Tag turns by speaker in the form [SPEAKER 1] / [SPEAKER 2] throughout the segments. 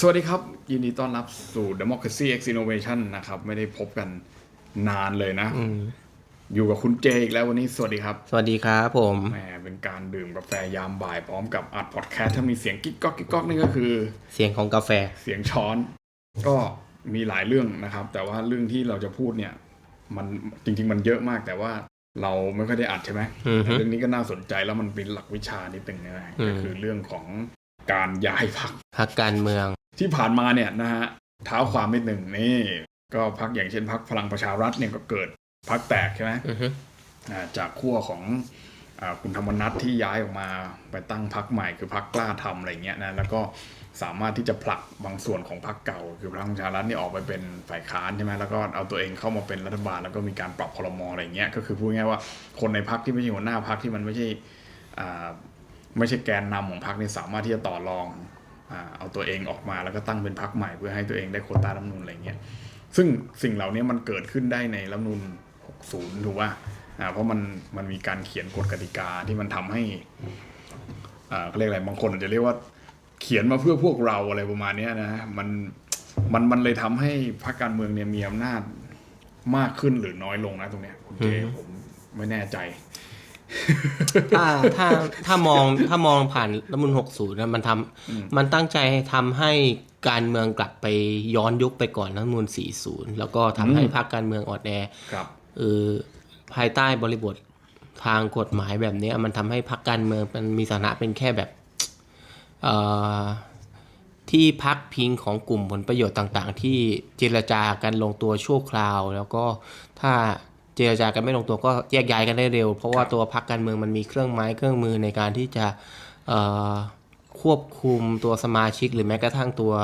[SPEAKER 1] สวัสดีครับ ยินดีต้อนรับสู่ Democracy X Innovation นะครับ ไม่ได้พบกันนานเลยนะ อยู่กับคุณเจอีกแล้ววันนี้สวัสดีครับ
[SPEAKER 2] สวัสดีครับผม
[SPEAKER 1] แหมเป็นการดื่มกาแฟยามบ่ายพร้อมกับอัดพอดแคสต์ถ้ามีเสียงกิ๊กก๊อกกิ๊กก๊อกนี่ก็คือ
[SPEAKER 2] เสียงของกาแฟ
[SPEAKER 1] เสียงช้อน ก็มีหลายเรื่องนะครับ แต่ว่าเรื่องที่เราจะพูดเนี่ย มันจริง ๆ มันเยอะมากแต่ว่าเราไม่ค่อยได้อัดใช่ไหม
[SPEAKER 2] อือฮึ
[SPEAKER 1] แต่เรื่องนี้ก็น่าสนใจแล้วมันเป็นหลักวิชานิดหนึ่งนะ
[SPEAKER 2] อืม
[SPEAKER 1] ก็คือเรื่องของการย้ายพัก
[SPEAKER 2] พักการเมือง
[SPEAKER 1] ที่ผ่านมาเนี่ยนะฮะเท้าความนิดหนึ่งนี่ก็พักอย่างเช่นพักพลังประชารัฐเนี่ยก็เกิดพักแตกใช่ไหม
[SPEAKER 2] อือฮึ
[SPEAKER 1] อ่าจากขั้วของอาคุณธรรมนัฐที่ย้ายออกมาไปตั้งพักใหม่คือพักกล้าทำอะไรเงี้ยนะแล้วก็สามารถที่จะผลักบางส่วนของพักเก่า คือพลังประชารัฐเนี่ยออกไปเป็นฝ่ายค้านใช่ไหมแล้วก็เอาตัวเองเข้ามาเป็นรัฐบาล แล้วก็มีการปรับพลมอะไรเงี้ยก็คือพูดง่ายๆว่าคนในพักที่ไม่ใช่หัวหน้าพักที่มันไม่ใช่อ่าไม่ใช่แกนนำของพักนี่สามารถที่จะต่อรองอ่า เอาตัวเองออกมาแล้วก็ตั้งเป็นพรรคใหม่เพื่อให้ตัวเองได้โควต้ารัฐธรรมนูนอะไรเงี้ยซึ่งสิ่งเหล่านี้มันเกิดขึ้นได้ในรัฐธรรมนูน60ถูกป่ะอ่าเพราะมันมันมีการเขียนกฎกติกาที่มันทำให้อ่าเขาเรียกอะไรบางคนอาจจะเรียกว่าเขียนมาเพื่อพวกเราอะไรประมาณเนี้ยนะมันมันมันเลยทำให้พรรคการเมืองเนี่ยมีอำนาจมากขึ้นหรือน้อยลงนะตรงเนี้ยคุณเจผมไม่แน่ใจ
[SPEAKER 2] ถ้าถ้าถ้ามองถ้ามองผ่านรัฐธรรมนูล60นะมันทำมันตั้งใจให้ทำให้การเมืองกลับไปย้อนยุคไปก่อนรัฐธรรมนูล40แล้วก็ทำให้พรรคการเมืองอ่อนแอ
[SPEAKER 1] ครับ
[SPEAKER 2] เออภายใต้บริบททางกฎหมายแบบเนี้ยมันทำให้พรรคการเมืองมันมีสถานะเป็นแค่แบบเอ่อที่พักพิงของกลุ่มผลประโยชน์ต่าง ๆ ที่เจรจากันลงตัวชั่วคราว แล้วก็ถ้า เจรจากันไม่ลงตัวก็แยกย้ายกันได้เร็ว เพราะว่าตัวพักการเมืองมันมีเครื่องไม้เครื่องมือในการที่จะเอ่อควบคุมตัวสมาชิกหรือแม้กระทั่งตัว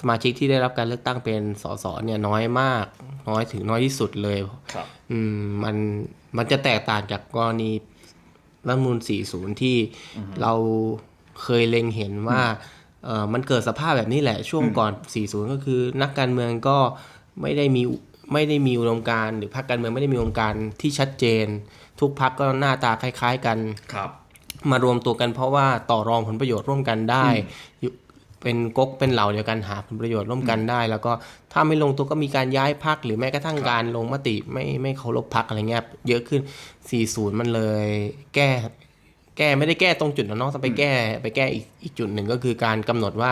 [SPEAKER 2] สมาชิกที่ได้รับการเลือกตั้งเป็นสสเนี่ยน้อยมาก น้อยถึงน้อยที่สุดเลย
[SPEAKER 1] ครับ
[SPEAKER 2] อืมมันมันจะแตกต่างจากกรณีรัฐธรรมนูล40 ที่เราเคยเล็งเห็นว่าเออมันเกิดสภาพแบบนี้แหละช่วงก่อน 40 ก็คือนักการเมืองก็ไม่ได้มี ไม่ได้มีอุดมการณ์หรือพรรคการเมืองไม่ได้มีอุดมการณ์ที่ชัดเจน ทุกพรรคก็หน้าตาคล้ายๆกัน
[SPEAKER 1] ครับ
[SPEAKER 2] มารวมตัวกันเพราะว่าต่อรองผลประโยชน์ร่วมกันได้อยู่เป็นก๊กเป็นเหล่าเดียวกันหาผลประโยชน์ร่วมกันได้ แล้วก็ถ้าไม่ลงตัวก็มีการย้ายพักหรือแม้กระทั่งการลงมติไม่ไม่เคารพพักอะไรเงี้ยเยอะขึ้น 40 มันเลยแก้แก้ไม่ได้แก้ตรงจุดนะเนาะต้องไปแก้ไปแก้อีกอีกจุดหนึ่งก็คือการกำหนดว่า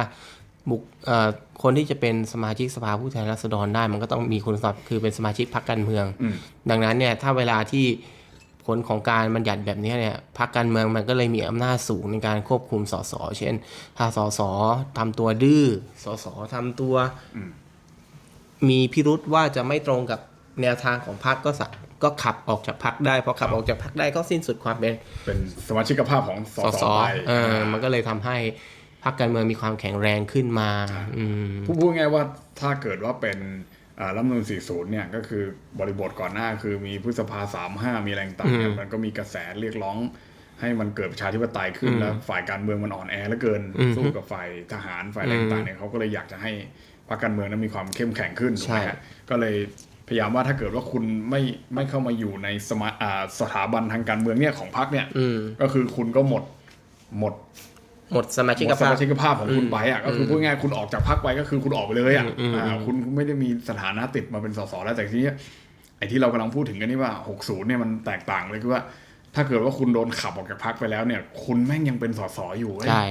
[SPEAKER 2] บุคเอ่อคนที่จะเป็นสมาชิกสภาผู้แทนราษฎรได้ มันก็ต้องมีคุณสมบัติคือเป็นสมาชิกพรรคการเมือง
[SPEAKER 1] อืม
[SPEAKER 2] ดังนั้นเนี่ยถ้าเวลาที่ผลของการบัญญัติแบบนี้เนี่ยพรรคการเมืองมันก็เลยมีอำนาจสูงในการควบคุมสสเช่น ถ้าสสทำตัวดื้อสสทำตัว
[SPEAKER 1] อืม
[SPEAKER 2] มีพิรุษว่าจะไม่ตรงกับแนวทางของพรรคก็สะก็ขับออกจากพรรคได้พอขับออกจากพรรคได้ก็สิ้นสุดความเป็น
[SPEAKER 1] เป็นสมาชิกภาพของส
[SPEAKER 2] ส
[SPEAKER 1] ส
[SPEAKER 2] ส
[SPEAKER 1] ไป
[SPEAKER 2] เออมันก็เลยทำให้ พรรคการเมืองมีความแข็งแรงขึ้นมาอืม
[SPEAKER 1] พูดพูดง่ายๆว่าถ้าเกิดว่าเป็นอ่ารัฐธรรมนูล40 เนี่ยก็คือบริบทก่อนหน้าคือมีพฤษภา 35 มีอะไรต่างๆเนี่ย
[SPEAKER 2] อืม
[SPEAKER 1] มันก็มีกระแสเรียกร้อง ให้มันเกิดประชาธิปไตยขึ้นแล้วฝ่ายการเมืองมันอ่อนแอเหลือเกิน
[SPEAKER 2] อืม
[SPEAKER 1] สู้กับฝ่ายทหารฝ่ายอะไรต่างๆเนี่ยเขาก็เลยอยากจะให้พรรคการเมืองนั้นมีความเข้มแข็งขึ้นถูกไหม
[SPEAKER 2] ใช่
[SPEAKER 1] ฮะก็เลยพยายามว่าถ้าเกิดว่าคุณไม่ไม่เข้ามาอยู่ในสมาอ่าสถาบันทางการเมืองเนี่ยของพรรคเนี่ย
[SPEAKER 2] อืม
[SPEAKER 1] ก็คือคุณก็หมดหมด
[SPEAKER 2] หมดสมาชิ
[SPEAKER 1] ห
[SPEAKER 2] ก
[SPEAKER 1] มดส
[SPEAKER 2] ภาพ
[SPEAKER 1] มาชิกภาพของคุณไปอะก็คือพูดง่ายๆคุณออกจากพักไปก็คือคุณออกไปเลยอะ
[SPEAKER 2] อืมอืม
[SPEAKER 1] อ่าคุณไม่ได้มีสถานะติดมาเป็นสสแล้วแต่ทีนี้ไอ้ที่เรากำลังพูดถึงกันนี่ว่า 60 เนี่ยมันแตกต่างเลยคือว่า ถ้าเกิดว่าคุณโดนขับออกจากพักไปแล้วเนี่ย คุณแม่งยังเป็นสสอยู่เว้ย
[SPEAKER 2] ใช่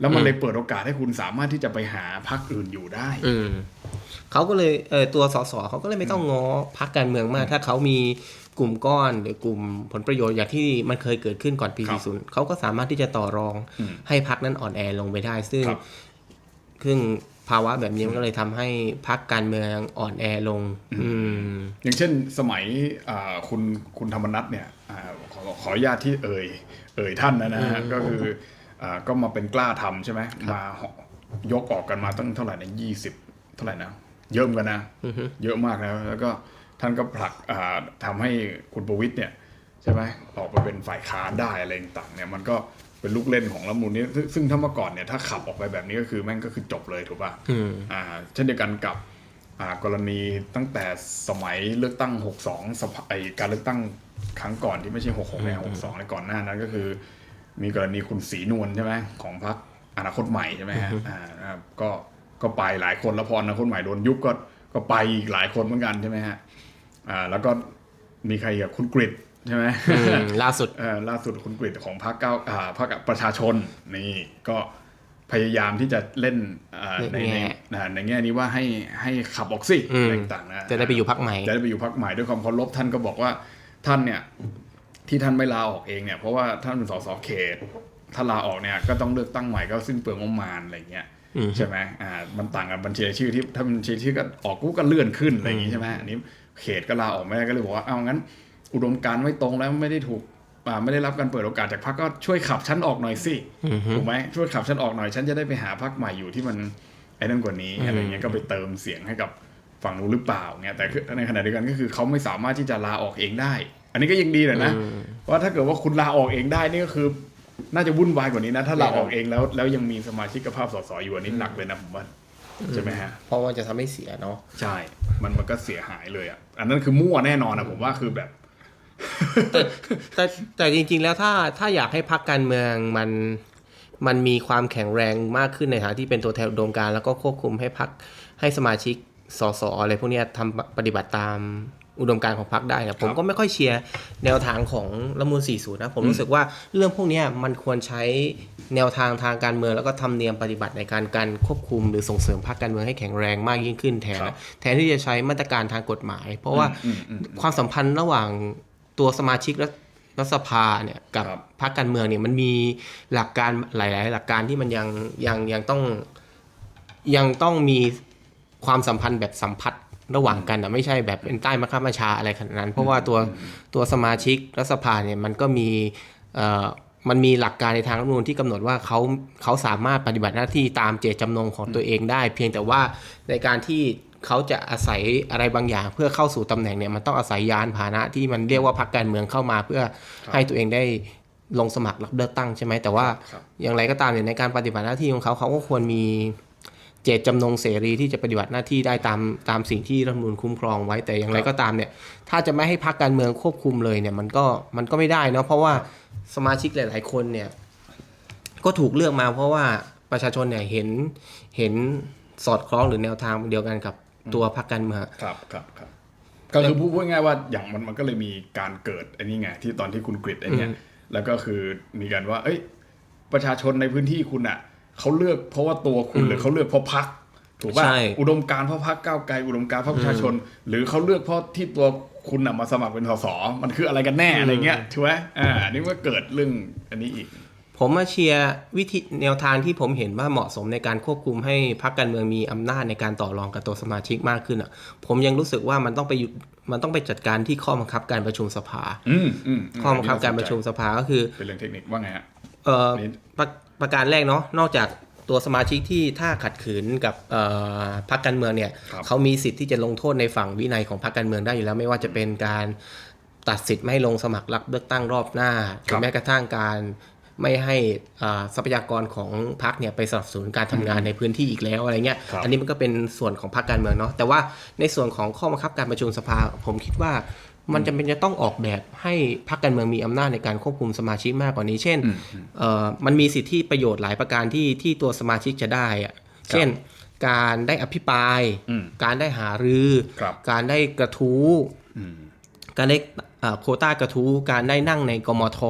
[SPEAKER 1] แล้วมันเลยเปิดโอกาสให้คุณสามารถที่จะไปหาพักอื่นอยู่ได้
[SPEAKER 2] อืม เขาก็เลยเออตัวสสเขาก็เลยไม่ต้องง้อพักการเมืองมาก ถ้าเขามีกลุ่มก้อนหรือกลุ่มผลประโยชน์อย่างที่มันเคยเกิดขึ้นก่อนปี
[SPEAKER 1] ครับ
[SPEAKER 2] 40 เขาก็สามารถที่จะต่อรอง
[SPEAKER 1] อืม
[SPEAKER 2] ให้พักนั้นอ่อนแอลงไปได้ ซึ่ง
[SPEAKER 1] ครับ
[SPEAKER 2] ซึ่งภาวะแบบนี้มันก็เลยทำให้พักการเมืองอ่อนแอลงอืม
[SPEAKER 1] อย่างเช่นสมัยอ่าคุณคุณธรรมนัฐเนี่ยอาขอขออนุญาตที่เอ่ยเอ่ยท่านนะนะฮะก็คืออ่าก็มาเป็นกล้าทำใช่ไหมมายกออกกันมาตั้งเท่าไหร่นะยี่สิบเท่าไหร่นะ เยอะเหมือนกันนะ
[SPEAKER 2] อือฮึ
[SPEAKER 1] เยอะมากแล้วแล้วก็ท่านก็ผลักอ่าทำให้คุณประวิตยเนี่ยใช่ไหมออกมาเป็นฝ่ายค้านได้อะไรต่างๆเนี่ยมันก็เป็นลูกเล่นของรัฐธรรมนูลนี้ซึ่งซึ่งถ้าเมื่อก่อนเนี่ยถ้าขับออกไปแบบนี้ก็คือแม่งก็คือจบเลยถูกป่ะ
[SPEAKER 2] อืม
[SPEAKER 1] อ่าเช่นเดียวกันกับอ่ากรณีตั้งแต่สมัยเลือกตั้ง 62สภาไอการเลือกตั้งครั้งก่อนที่ไม่ใช่ 66ใน62ในก่อนหน้านั้นก็คือ มีกรณีคุณศรีนวลใช่ไหมของพรรคอนาคตใหม่ใช่ไหมฮะอ่านะครับก็ ก็ไปหลายคนแล้วพออนาคตใหม่โดนยุบก็ก็ไปอีกหลายคนเหมือนกันใช่ไหมฮะอ่าแล้วก็มีใครกับคุณกริดใช่ไหม
[SPEAKER 2] อืมล่าสุด
[SPEAKER 1] เอ่อล่าสุดคุณกฤษของพรรคเก้าอ่าพรรคประชาชนนี่ก็พยายามที่จะเล่นอ่าใน
[SPEAKER 2] ใน
[SPEAKER 1] ใน
[SPEAKER 2] แง่
[SPEAKER 1] อ่าในแง่นี้ว่าให้ให้ขับออกซิ
[SPEAKER 2] อืม
[SPEAKER 1] อะไรต่างๆนะ
[SPEAKER 2] จะได้ไปอยู่พักใหม่
[SPEAKER 1] จะได้ไปอยู่พรรคใหม่ด้วยความเคารพท่านก็บอกว่าท่านเนี่ยที่ท่านไม่ลาออกเองเนี่ยเพราะว่าท่านเป็นสสเขตถ้าลาออกเนี่ยก็ต้องเลือกตั้งใหม่ก็สิ้นเปลืองงบประมาณอะไรเงี้ย
[SPEAKER 2] อืม
[SPEAKER 1] ใช่ไหมอ่ามันต่างกับบัญชีรายชื่อที่ถ้าบัญชีรายชื่อก็ออกกูก็เลื่อนขึ้นอะไรอย่างงี้ใช่ไหมอันนี้เขตก็ลาออกไม่ได้ก็เลยบอกว่าเอางั้น อุดมการณ์ไม่ตรงแล้วไม่ได้ถูกอ่าไม่ได้รับการเปิดโอกาสจากพรรคก็ช่วยขับฉันออกหน่อยสิ
[SPEAKER 2] อือฮึ
[SPEAKER 1] ถูกไหมช่วยขับฉันออกหน่อยฉันจะได้ไปหาพรรคใหม่อยู่ที่มันไอ้นั่นกว่านี้อะไรเงี้ยก็ไปเติมเสียงให้กับฝั่งนู้นหรือเปล่าเงี้ยแต่คือในขณะเดียวกันก็คือเขาไม่สามารถที่จะลาออกเองได้ อันนี้ก็ยังดีหน่อยนะเพราะว่าถ้าเกิดว่าคุณลาออกเองได้นี่ก็คือ น่าจะวุ่นวายกว่านี้นะ ถ้าลาออกเองแล้วแล้วยังมีสมาชิกภาพสสอยู่อันนี้หนักเลยนะผมว่าใช่ไหมฮะ
[SPEAKER 2] เพราะว่าจะทำให้เสียเนาะ
[SPEAKER 1] ใช่ มันมันก็เสียหายเลยอะอันนั้นคือมั่วแน่นอนนะผมว่าคือแบบ
[SPEAKER 2] แต่แต่จริง ๆ แล้วถ้าถ้าอยากให้พักการเมืองมันมันมีความแข็งแรงมากขึ้นในฐานะที่เป็นตัวแทนอุดมการณ์แล้วก็ควบคุมให้พักให้สมาชิกสสอะไรพวกเนี้ยทำปฏิบัติตาม อุดมการณ์ของพรรคได้นะผมก็ไม่ค่อยเชียร์แนวทางของรัฐธรรมนูล40 นะ ผมรู้สึกว่าเรื่องพวกเนี้ยมันควรใช้แนวทางทางการเมืองแล้วก็ทำเนียมปฏิบัติในการการควบคุมหรือส่งเสริมพรรคการเมืองให้แข็งแรงมากยิ่งขึ้นแทน
[SPEAKER 1] ครับ
[SPEAKER 2] แทนที่จะใช้มาตรการทางกฎหมาย เพราะว่า
[SPEAKER 1] อืมอืม
[SPEAKER 2] ความสัมพันธ์ระหว่างตัวสมาชิกรัฐรัฐสภาเนี่ยกับ
[SPEAKER 1] ครับ
[SPEAKER 2] พรรคการเมืองเนี่ยมันมีหลักการหลาย ๆ หลักการที่มันยังยังยังต้องยังต้องมีความสัมพันธ์แบบสัมพัทธ์ ระหว่างกันนะไม่ใช่แบบเป็นใต้มะข้ามชาอะไรขนาดนั้น เพราะว่าตัวตัวสมาชิกรัฐสภาเนี่ยมันก็มีเอ่อมันมีหลักการในทางรัฐธรรมนูญที่กำหนดว่าเขาเขาสามารถปฏิบัติหน้าที่ตามเจตจำนงของตัวเองได้ เพียงแต่ว่าในการที่เขาจะอาศัยอะไรบางอย่าง เพื่อเข้าสู่ตำแหน่งเนี่ยมันต้องอาศัยยานพาหนะที่มันเรียกว่าพรรคการเมืองเข้ามา เพื่อให้ตัวเองได้ลงสมัครรับเลือกตั้งใช่ไหมแต่ว่า
[SPEAKER 1] ครับ
[SPEAKER 2] อย่างไรก็ตามเนี่ยในการปฏิบัติหน้าที่ของเขาเขาก็ควรมี เจตจำนงเสรีที่จะปฏิบัติหน้าที่ได้ตามตามสิ่งที่รัฐมนูญคุ้มครองไว้แต่อย่างไรก็ตามเนี่ย ถ้าจะไม่ให้พรรคการเมืองควบคุมเลยเนี่ยมันก็มันก็ไม่ได้เนาะเพราะว่าสมาชิกหลาย ๆ คนเนี่ย ก็ถูกเลือกมาเพราะว่าประชาชนเนี่ยเห็นเห็นสอดคล้องหรือแนวทางเดียวกันกับตัวพรรคการเมือง
[SPEAKER 1] ครับครับครับก็คือพูดง่ายๆว่าอย่างมันมันก็เลยมีการเกิดอันนี้ไงที่ตอนที่คุณกริดไอ้เนี่ยแล้วก็คือมีการว่า เอ้ย ประชาชนในพื้นที่คุณอะ เขาเลือกเพราะว่าตัวคุณหรือเขาเลือกเพราะพักถูกป่ะ
[SPEAKER 2] ใช่
[SPEAKER 1] อุดมการณ์เพราะพักก้าวไกลอุดมการณ์เพราะประชาชน หรือเขาเลือกเพราะที่ตัวคุณน่ะมาสมัครเป็นสสมันคืออะไรกันแน่อะไรเงี้ยถูกไหมอ่าอันนี้ก็เกิดเรื่องอันนี้อีก
[SPEAKER 2] ผมมาเชียร์วิธีแนวทางที่ผมเห็นว่าเหมาะสมในการควบคุมให้พรรคการเมืองมีอำนาจในการต่อรองกับตัวสมาชิกมากขึ้นอะ ผมยังรู้สึกว่ามันต้องไปอยู่มันต้องไปจัดการที่ข้อบังคับการประชุมสภา
[SPEAKER 1] อืมอืม
[SPEAKER 2] ข้อบังคับการประชุมสภาก็คือ
[SPEAKER 1] เป็นเรื่องเทคนิคว่าไงฮะ
[SPEAKER 2] เอ่อ
[SPEAKER 1] นี่
[SPEAKER 2] ประประการแรกเนาะนอกจากตัวสมาชิกที่ถ้าขัดขืนกับเอ่อพรรคการเมืองเนี่ย
[SPEAKER 1] ครับ
[SPEAKER 2] เขามีสิทธิ์ที่จะลงโทษในฝั่งวินัยของพรรคการเมืองได้อยู่แล้ว ไม่ว่าจะเป็นการตัดสิทธิ์ไม่ให้ลงสมัครรับเลือกตั้งรอบหน้าหรือแม้กระทั่งการไม่ให้อ่าทรัพยากรของพรรคเนี่ยไปสนับสนุนการทำงานในพื้นที่อีกแล้วอะไรเงี้ย
[SPEAKER 1] ครับ
[SPEAKER 2] อันนี้มันก็เป็นส่วนของพรรคการเมืองเนาะแต่ว่าในส่วนของข้อบังคับการประชุมสภาผมคิดว่า มันจำเป็นจะต้องออกแบบให้พรรคการเมืองมีอำนาจในการควบคุมสมาชิกมากกว่านี้ เช่นเอ่อมันมีสิทธิประโยชน์หลายประการที่ที่ตัวสมาชิกจะได้อะเช่น การได้อภิปราย
[SPEAKER 1] อืม
[SPEAKER 2] การได้หารือ
[SPEAKER 1] ครับ
[SPEAKER 2] การได้กระทู้
[SPEAKER 1] อืม
[SPEAKER 2] การได้เอ่อโควต้ากระทู้การได้นั่งในกมท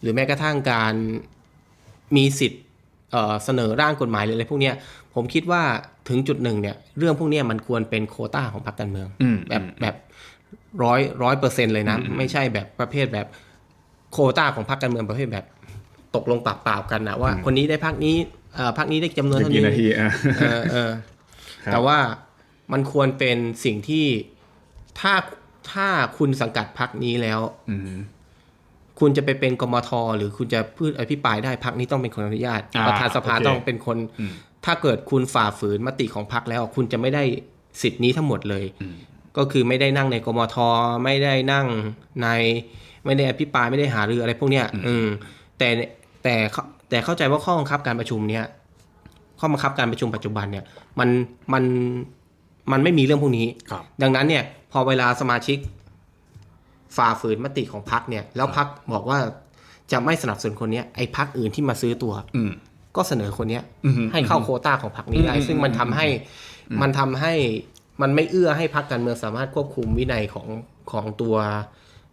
[SPEAKER 2] หรือแม้กระทั่งการมีสิทธิ์เอ่อเสนอร่างกฎหมายหรืออะไรพวกเนี้ยผมคิดว่าถึงจุดหนึ่งเนี่ยเรื่องพวกเนี้ยมันควรเป็นโควต้าของพรรคการเมือง
[SPEAKER 1] อืม
[SPEAKER 2] แบบแบบ ร้อยร้อยเปอร์เซ็นเลยนะ ไม่ใช่แบบประเภทแบบโควต้าของพรรคการเมืองประเภทแบบ ตกลงปากเปล่ากันนะว่า คนนี้ได้พรรคนี้เอ่อพรรคนี้ได้จำนวน
[SPEAKER 1] อีก
[SPEAKER 2] เท่า
[SPEAKER 1] กี่
[SPEAKER 2] นี้
[SPEAKER 1] นาทีอะ
[SPEAKER 2] เออเออ
[SPEAKER 1] ครับ
[SPEAKER 2] แต่ว่ามันควรเป็นสิ่งที่ถ้าถ้าคุณสังกัดพรรคนี้แล้ว
[SPEAKER 1] อืม
[SPEAKER 2] คุณจะไปเป็นกมทหรือคุณจะพูดอภิปรายได้พรรคนี้ต้องเป็นคนอนุญาต
[SPEAKER 1] อ่า
[SPEAKER 2] ประธานสภา
[SPEAKER 1] โอเค
[SPEAKER 2] ต้องเป็นคน
[SPEAKER 1] อืม
[SPEAKER 2] ถ้าเกิดคุณฝ่าฝืนมติของพรรคแล้ว คุณจะไม่ได้สิทธินี้ทั้งหมดเลย ก็คือไม่ได้นั่งในกมทไม่ได้นั่งในไม่ได้อภิปรายไม่ได้หารืออะไรพวกเนี้ยอืมแต่แต่เขาแต่เข้าใจว่าข้อบังคับการประชุมเนี้ยข้อบังคับการประชุมปัจจุบันเนี่ยมันมันมันไม่มีเรื่องพวกนี้
[SPEAKER 1] ครับ
[SPEAKER 2] ดังนั้นเนี่ยพอเวลาสมาชิกฝ่าฝืนมติของพรรคเนี่ย แล้วพรรคบอกว่าจะไม่สนับสนุนคนเนี้ยไอ้พรรคอื่นที่มาซื้อตัว
[SPEAKER 1] อืม
[SPEAKER 2] ก็เสนอคนเนี้ย
[SPEAKER 1] อือฮึ
[SPEAKER 2] ให้เข้าโควต้าของพรรคนี้ได้
[SPEAKER 1] อืม
[SPEAKER 2] ซึ่งมันทำให้มันทำให้ มันไม่เอื้อให้พรรคการเมืองสามารถควบคุมวินัยของของตัว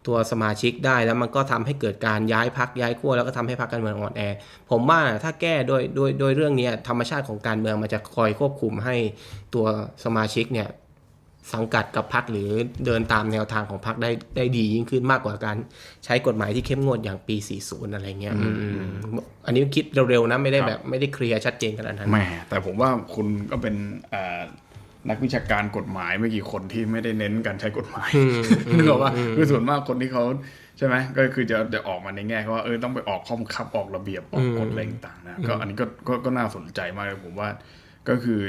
[SPEAKER 2] ตัวสมาชิกได้แล้วมันก็ทำให้เกิดการย้ายพรรคย้ายขั้วแล้วก็ทำให้พรรคการเมืองอ่อนแอ ผมว่าถ้าแก้โดยโดยโดยเรื่องเนี้ยธรรมชาติของการเมืองมันจะคอยควบคุมให้ตัวสมาชิกเนี่ยสังกัดกับพรรคหรือเดินตามแนวทางของพรรคได้ได้ดียิ่งขึ้นมากกว่าการใช้กฎหมายที่เข้มงวดอย่างปี 40 อะไรเงี้ยอืมอันนี้คิดเร็วๆนะไม่ได้แบบไม่ได้เคลียร์ชัดเจนขนาดนั้น
[SPEAKER 1] แหมแต่ผมว่าคุณก็เป็นเอ่อ นักวิชาการกฎหมายไม่กี่คนที่ไม่ได้เน้นการใช้กฎหมายนึกออกว่าคือส่วนมากคนที่เขาใช่ไหมก็คือจะจะออกมาในแง่ว่าเออต้องไปออกข้อบังคับออกระเบียบออกกฎอะไรต่างๆนะก็อันนี้ก็ก็ก็น่าสนใจมากเลยผมว่าก็คือ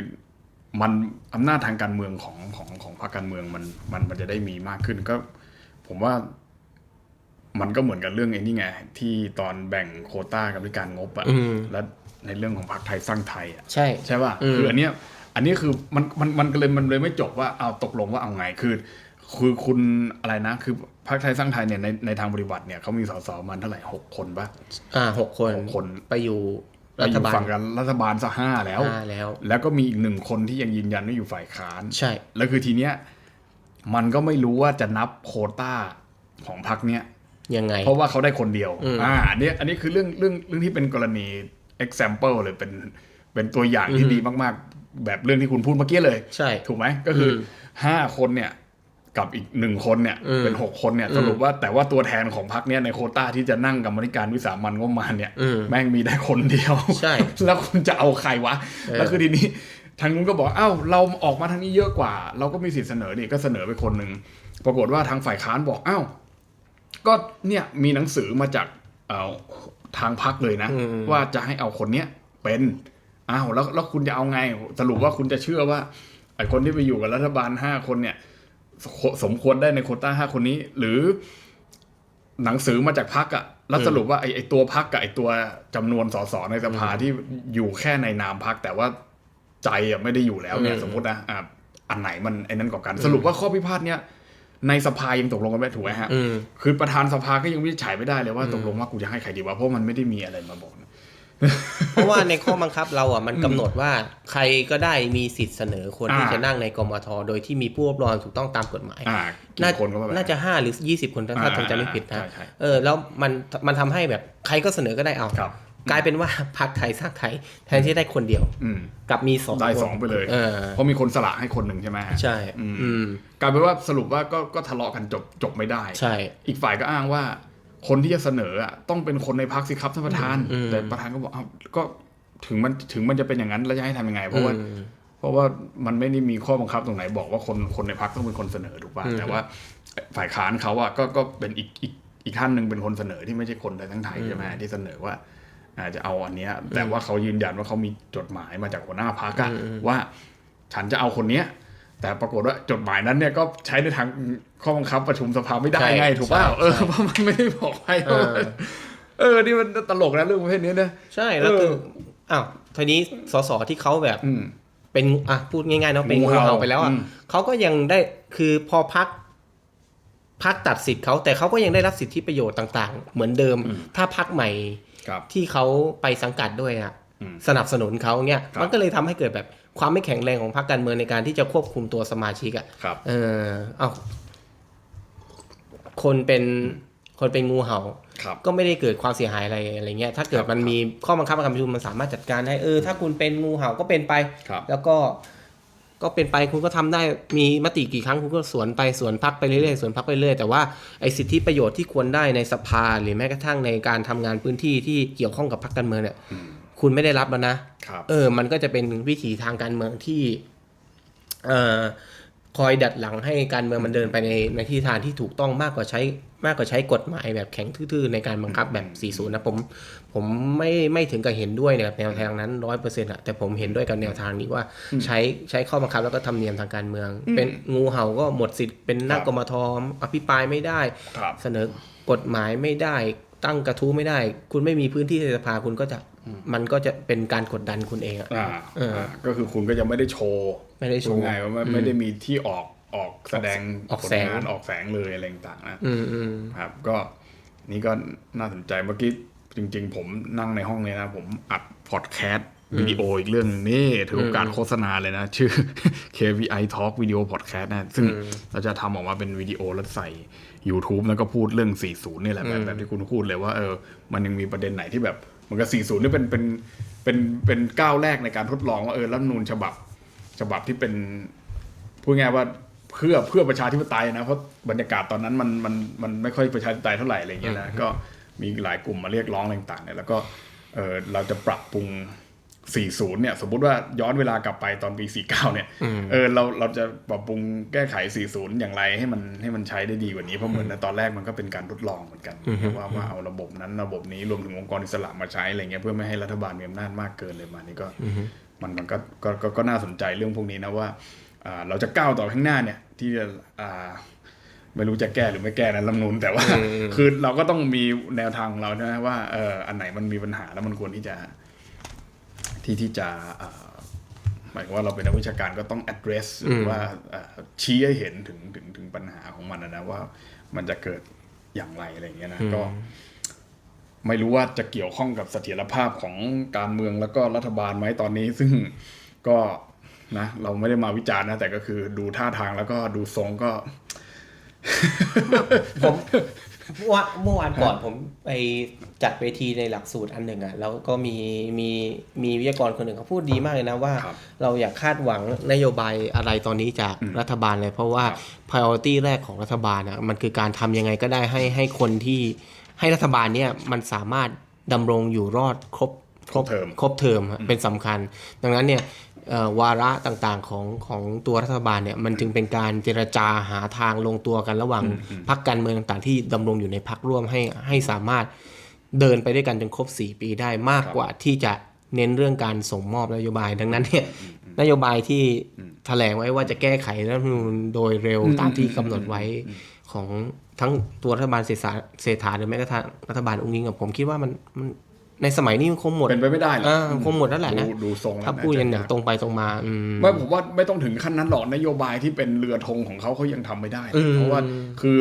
[SPEAKER 1] มันอำนาจทางการเมืองของของของพรรคการเมืองมันมันมันจะได้มีมากขึ้นก็ ผมว่ามันก็เหมือนกับเรื่องไอ้นี่ไง ที่ตอนแบ่งโควต้ากรรมการงบอะ
[SPEAKER 2] อืม
[SPEAKER 1] แล้วในเรื่องของพรรคไทยสร้างไทยอะ
[SPEAKER 2] ใช่
[SPEAKER 1] ใช่ป่ะ
[SPEAKER 2] อืม
[SPEAKER 1] คืออันเนี้ย อันนี้คือมันมันมันก็เลยมันเลยไม่จบว่าเอาตกลงว่าเอาไงคือ คือคุณอะไรนะ คือพรรคไทยสร้างไทยเนี่ยในในทางปฏิบัติเนี่ยเขามีสสมันเท่าไหร่หกคนป่ะ
[SPEAKER 2] อ่าหกคน
[SPEAKER 1] หกคน
[SPEAKER 2] ไปอยู่
[SPEAKER 1] แล้ว
[SPEAKER 2] รั
[SPEAKER 1] อ
[SPEAKER 2] ฐ
[SPEAKER 1] ยู่
[SPEAKER 2] บาล
[SPEAKER 1] ฝั่งกันรัฐบาลสักห้าแล้ว
[SPEAKER 2] ห้าแล้ว
[SPEAKER 1] แล้วก็มีอีกหนึ่งคนที่ยังยืนยันว่าอยู่ฝ่ายค้าน
[SPEAKER 2] ใช่
[SPEAKER 1] แล้วคือทีเนี้ยมันก็ไม่รู้ว่าจะนับโควต้าของพรรคเนี้ย
[SPEAKER 2] ยังไง
[SPEAKER 1] เพราะว่าเขาได้คนเดียว
[SPEAKER 2] อืม
[SPEAKER 1] อ่าอันนี้อันนี้คือเรื่องเรื่องเรื่องที่เป็นกรณี example เลยเป็นเป็นตัวอย่างที่ดีมากๆ แบบเรื่องที่คุณพูดเมื่อกี้เลย
[SPEAKER 2] ใช่
[SPEAKER 1] ถูกไหมก็คืออ
[SPEAKER 2] ม
[SPEAKER 1] ห้าคนเนี่ย กับอีกหนึ่งคนเนี่ย
[SPEAKER 2] อืม
[SPEAKER 1] เป็นหกคนเนี่ย
[SPEAKER 2] อืม
[SPEAKER 1] สรุปว่าแต่ว่าตัวแทนของพรรคเนี่ยในโควต้าที่จะนั่งกรรมธิการวิสามันงบประมาณเนี่ย
[SPEAKER 2] อืม
[SPEAKER 1] แม่งมีได้คนเดียว
[SPEAKER 2] ใช่
[SPEAKER 1] แล้วคุณจะเอาใครวะ
[SPEAKER 2] เออ
[SPEAKER 1] แล้วคือทีนี้ทางนู้นก็บอกอ้าวเราออกมาทางนี้เยอะกว่า เราก็มีสิทธิ์เสนอนี่ก็เสนอไปคนหนึ่งปรากฏว่าทางฝ่ายค้านบอกอ้าวก็เนี่ยมีหนังสือมาจากเอ่อทางพักเลยนะ
[SPEAKER 2] อืม
[SPEAKER 1] ว่าจะให้เอาคนเนี้ยเป็น อ้าวแล้วแล้วคุณจะเอาไง สรุปว่าคุณจะเชื่อว่าไอ้คนที่ไปอยู่กับรัฐบาลห้าคนเนี่ยสสมควรได้ในโควต้าห้าคนนี้ หรือ หนังสือมาจากพักอะแล้วสรุปว่าไอ้ไอ้ตัวพักกับไอ้ตัวจำนวนสสในสภาที่อยู่แค่ในนามพักแต่ว่าใจอะไม่ได้อยู่แล้วเนี่ย
[SPEAKER 2] อืม
[SPEAKER 1] สมมตินะอะอันไหนมันไอ้นั้นกว่ากัน สรุปว่าข้อพิพาทเนี่ยในสภายังตกลงกันไม่ถูกไหมฮะ
[SPEAKER 2] อืม
[SPEAKER 1] คือประธานสภาก็ยังวินิจฉัยไม่ได้เลยว่าตกลงว่ากูจะให้ใครดีวะ เพราะมันไม่ได้มีอะไรมาบอกนะ
[SPEAKER 2] เพราะว่าในข้อบังคับเราอะมันกำหนดว่าใครก็ได้มีสิทธิ์เสนอคนที่
[SPEAKER 1] อ่า
[SPEAKER 2] จะนั่งในกมทโดยที่มีผู้รับรองถูกต้องตามกฎหมาย
[SPEAKER 1] อ่า
[SPEAKER 2] น่า
[SPEAKER 1] กี่คนก็ว่าไป
[SPEAKER 2] น่าจะห้าหรือยี่สิบคนถ้า
[SPEAKER 1] อ่า
[SPEAKER 2] ถ้าผมจำไม่ผิดนะ
[SPEAKER 1] ใช่ใช่
[SPEAKER 2] เออแล้วมันมันทำให้แบบใครก็เสนอก็ได้เอา
[SPEAKER 1] ครับ
[SPEAKER 2] กลายเป็นว่าพรรคไทยสร้างไทยแทนที่ได้คนเดียว
[SPEAKER 1] อืม
[SPEAKER 2] กลับมีสอง
[SPEAKER 1] ได้
[SPEAKER 2] คน
[SPEAKER 1] สองไปเลย
[SPEAKER 2] เออ
[SPEAKER 1] เพราะมีคนสละให้คนหนึ่งใช่ไหมฮะ
[SPEAKER 2] ใช่
[SPEAKER 1] อืม
[SPEAKER 2] อืม
[SPEAKER 1] กลายเป็นว่าสรุปว่าก็ก็ทะเลาะกันจบจบไม่ได้
[SPEAKER 2] ใช่
[SPEAKER 1] อีกฝ่ายก็อ้างว่า คนที่จะเสนออะต้องเป็นคนในพักสิครับท่านประธาน
[SPEAKER 2] อืม
[SPEAKER 1] แต่ประธานก็บอกอ้าวก็ถึงมันถึงมันจะเป็นอย่างนั้นแล้วจะให้ทำยังไง เพราะว่า
[SPEAKER 2] อืม
[SPEAKER 1] เพราะว่ามันไม่ได้มีข้อบังคับตรงไหนบอกว่าคนคนในพักต้องเป็นคนเสนอถูกป่ะ
[SPEAKER 2] อืม
[SPEAKER 1] แต่ว่า ฝ่ายค้านเขาอะก็ก็เป็นอีกอีกอีกท่านหนึ่งเป็นคนเสนอที่ไม่ใช่คนไทยทั้งไทยใช่ไหมที่เสนอว่าอาจจะเอาอันเนี้ย แต่ว่าเขายืนยันว่าเขามีจดหมายมาจากหัวหน้าพักอะว่า ฉันจะเอาคนเนี้ย แต่ปรากฏว่าจดหมายนั้นเนี่ยก็ใช้ในทางข้อบังคับประชุมสภาไม่ได้
[SPEAKER 2] ใช่
[SPEAKER 1] ไงถูกป่ะ
[SPEAKER 2] ใช่
[SPEAKER 1] เออเพราะมันไม่ได้บอกให้
[SPEAKER 2] เออ
[SPEAKER 1] เออนี่มันตลกนะเรื่องประเภทนี้นะ
[SPEAKER 2] ใช่แล้วคือ
[SPEAKER 1] เออ
[SPEAKER 2] อ้าวทีนี้สสที่เขาแบบ
[SPEAKER 1] อืม
[SPEAKER 2] เป็นอะพูดง่ายๆเนาะเป็น
[SPEAKER 1] งู
[SPEAKER 2] งู
[SPEAKER 1] เห่า
[SPEAKER 2] เห่าไปแล้วอะ
[SPEAKER 1] อืม
[SPEAKER 2] เขาก็ยังได้คือพอพักพักตัดสิทธิ์เขาแต่เขาก็ยังได้รับสิทธิประโยชน์ต่างๆ เหมือนเดิม ถ้าพักใหม่
[SPEAKER 1] ครับ
[SPEAKER 2] ที่เขาไปสังกัดด้วยอะ
[SPEAKER 1] อืม
[SPEAKER 2] สนับสนุนเขาเนี่ย
[SPEAKER 1] ครับ
[SPEAKER 2] มันก็เลยทำให้เกิดแบบ ความไม่แข็งแรงของพรรคการเมืองในการที่จะควบคุมตัวสมาชิกอะ
[SPEAKER 1] ครับ
[SPEAKER 2] เออเอาคนเป็นคนเป็นงูเห่า
[SPEAKER 1] ครับ
[SPEAKER 2] ก็ไม่ได้เกิดความเสียหายอะไรอะไรเงี้ยถ้าเกิดมันมีข้อบังคับการประชุมมันสามารถจัดการได้เออถ้าคุณเป็นงูเห่าก็เป็นไป
[SPEAKER 1] ครับ
[SPEAKER 2] แล้วก็ก็เป็นไปคุณก็ทำได้มีมติกี่ครั้งคุณก็สวนไปสวนพักไปเรื่อยๆสวนพักไปเรื่อยแต่ว่าไอ้สิทธิประโยชน์ที่ควรได้ในสภาหรือแม้กระทั่งในการทำงานพื้นที่ที่เกี่ยวข้องกับพรรคการเมืองเนี่ย
[SPEAKER 1] อืม
[SPEAKER 2] คุณไม่ได้รับแล้วนะ
[SPEAKER 1] ครับ
[SPEAKER 2] เออ มันก็จะเป็นวิถีทางการเมืองที่เอ่อคอยดัดหลังให้การเมืองมันเดินไปในในทิศทางที่ถูกต้องมากกว่าใช้มากกว่าใช้กฎหมายแบบแข็งทื่อๆในการบังคับแบบ 40 นะผมผมไม่ไม่ถึงกับเห็นด้วยกับแนวทางนั้นร้อยเปอร์เซ็นต์อะแต่ผมเห็นด้วยกับแนวทางนี้ว่าใช้ใช้ข้อบังคับแล้วก็ธรรมเนียมทางการเมือง เป็นงูเห่าก็หมดสิทธิ์เป็นนัก
[SPEAKER 1] ครับ
[SPEAKER 2] กมทอภิปรายไม่ได้
[SPEAKER 1] ครับ
[SPEAKER 2] เสนอกฎหมายไม่ได้ตั้งกระทู้ไม่ได้ คุณไม่มีพื้นที่ในสภาคุณก็จะ มันก็จะเป็นการกดดันคุณเองอะ
[SPEAKER 1] อ่า
[SPEAKER 2] เอออ่า
[SPEAKER 1] ก็คือคุณก็จะไม่ได้โชว์
[SPEAKER 2] ไม่ได้โชว์
[SPEAKER 1] พูง่ายๆว่าไม่ไม่ได้มีที่ออกออกแสดง
[SPEAKER 2] ออก
[SPEAKER 1] ผล
[SPEAKER 2] แสง
[SPEAKER 1] งานออกแสงเลยอะไรต่างๆนะ
[SPEAKER 2] อืมอืม
[SPEAKER 1] ครับ ก็นี่ก็น่าสนใจเมื่อกี้จริง ๆ ผมนั่งในห้องเลยนะ ผมอัดพอดแคสต์วิดีโออีกเรื่องหนึ่งนี่ถือโอกาสโฆษณาเลยนะ ชื่อ KVI Talk Video Podcast นะ ซึ่งเราจะทำออกมาเป็นวิดีโอแล้วใส่ YouTube แล้วก็พูดเรื่อง 40 นี่แหละแบบแบบที่คุณพูดเลยว่าเออมันยังมีประเด็นไหนที่แบบ มันก็40 นี่เป็นเป็นเป็นเป็นก้าวแรกในการทดลองว่าเออรัฐธรรมนูญฉบับ ฉบับที่เป็นพูดง่ายๆว่าเพื่อเพื่อประชาธิปไตยนะเพราะบรรยากาศตอนนั้นมันมันมันไม่ค่อยประชาธิปไตยเท่าไหร่อะไรเงี้ยนะก็มีหลายกลุ่มมาเรียกร้องอะไรต่างๆเนี่ยแล้วก็เออเราจะปรับปรุง 40 เนี่ย สมมุติว่าย้อนเวลากลับไปตอนปี 49 เนี่ย เออเราเราจะปรับปรุงแก้ไข 40 อย่างไรให้มันให้มันใช้ได้ดีกว่านี้ เพราะเหมือนในตอนแรกมันก็เป็นการทดลองเหมือนกัน ว่าว่าเอาระบบนั้นระบบนี้รวมถึงองค์กรอิสระมาใช้อะไรเงี้ยเพื่อไม่ให้รัฐบาลมีอำนาจมากเกินเลยมานี่ก็มันมันก็ก็ก็ก็น่าสนใจเรื่องพวกนี้นะว่าอ่าเราจะก้าวต่อข้างหน้าเนี่ยที่จะอ่าไม่รู้จะแก้หรือไม่แก้นะรัฐธรรมนูนแต่ว่าคือเราก็ต้องมีแนวทางของเราใช่ไหมว่าเอออันไหนมันมีปัญหาแล้วมันควรที่จะ ที่ที่จะอ่าหมายความว่าเราเป็นนักวิชาการก็ต้อง address หรือว่าอ่าชี้ให้เห็นถึงถึงถึงปัญหาของมันนะนะว่ามันจะเกิดอย่างไรอะไรอย่างเงี้ยนะก็ไม่รู้ว่าจะเกี่ยวข้องกับเสถียรภาพของการเมืองแล้วก็รัฐบาลไหมตอนนี้ ซึ่งก็นะเราไม่ได้มาวิจารณ์นะแต่ก็คือดูท่าทางแล้วก็ดูทรงก็
[SPEAKER 2] ผม เมื่อวานเมื่อวานก่อนผมไปจัดเวทีในหลักสูตรอันหนึ่งอะแล้วก็มีมีมีวิทยากรคนหนึ่งเขาพูดดีมากเลยนะว่า
[SPEAKER 1] ครับ
[SPEAKER 2] เราอยากคาดหวังนโยบายอะไรตอนนี้จากรัฐบาลเลย เพราะว่า
[SPEAKER 1] ครับ
[SPEAKER 2] priority แรกของรัฐบาลอะมันคือการทำยังไงก็ได้ให้ให้คนที่ให้รัฐบาลเนี่ยมันสามารถดำรงอยู่รอดครบ
[SPEAKER 1] ครบเทอม
[SPEAKER 2] ครบเทอมฮะเป็นสำคัญ ดังนั้นเนี่ยเอ่อ วาระต่างๆของของตัวรัฐบาลเนี่ยมันจึงเป็นการเจรจาหาทางลงตัวกันระหว่างพรรคการเมืองต่างๆ ที่ดำรงอยู่ในพรรคร่วมให้ให้สามารถเดินไปด้วยกันจนครบ 4 ปีได้มากกว่าที่จะเน้นเรื่องการส่งมอบนโยบาย ดังนั้นเนี่ยนโยบายที่แถลงไว้ว่าจะแก้ไขรัฐธรรมนูญโดยเร็วตามที่กำหนดไว้ของทั้งตัวรัฐบาลเศรษฐาเศรษฐาหรือแม้กระทั่งรัฐบาลองค์ยิงกับผมคิดว่ามันมัน ในสมัยนี้มันคงหมด
[SPEAKER 1] เป็นไปไม่ได้หรอก
[SPEAKER 2] อ่าคงหมดแล้วแหละนะ
[SPEAKER 1] ดูดูทรงแล้ว
[SPEAKER 2] ถ้าพูดอย่างอย่างตรงไปตรงมาอืม
[SPEAKER 1] ไม่ผมว่าไม่ต้องถึงขั้นนั้นหรอกนโยบายที่เป็นเรือธงของเขาเขายังทำไม่ได้
[SPEAKER 2] อืม
[SPEAKER 1] เพราะว่าคือ